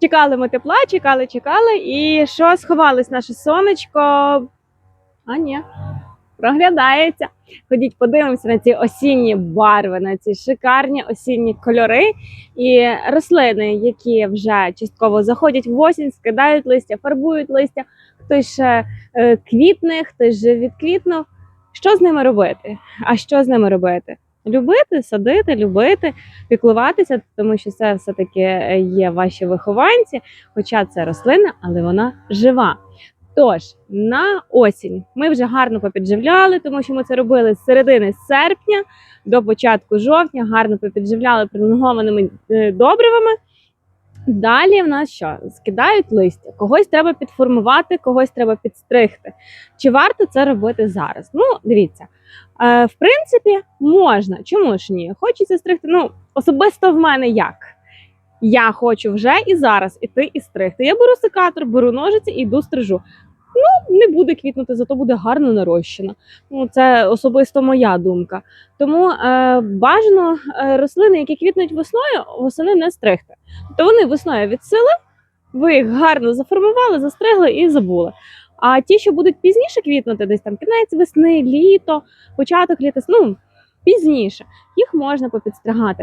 Чекали ми тепла, чекали, чекали. І що сховалось наше сонечко? А ні, проглядається. Ходіть, подивимося на ці осінні барви, на ці шикарні осінні кольори і рослини, які вже частково заходять в осінь, скидають листя, фарбують листя. Хтось ще е, квітне, хтось вже відквітнув. Що з ними робити? А що з ними робити? Любити, садити, любити, піклуватися, тому що це все-таки е, є ваші вихованці, хоча це рослина, але вона жива. Тож на осінь ми вже гарно попідживляли, тому що ми це робили з середини серпня до початку жовтня, гарно попідживляли пролонгованими е, добривами. Далі в нас що? Скидають листя. Когось треба підформувати, когось треба підстригти. Чи варто це робити зараз? Ну, дивіться. Е, в принципі, можна. Чому ж ні? Хочеться стригти. Ну, особисто в мене як? Я хочу вже і зараз іти і стригти. Я беру секатор, беру ножиці і йду стрижу. Ну, не буде квітнути, зато буде гарно нарощено. Ну, це особисто моя думка. Тому е, бажано е, рослини, які квітнуть весною, восени не стригти. Тобто вони весною відсили, ви їх гарно заформували, застригли і забули. А ті, що будуть пізніше квітнути, десь там кінець весни, літо, початок літа, ну пізніше, їх можна попідстригати.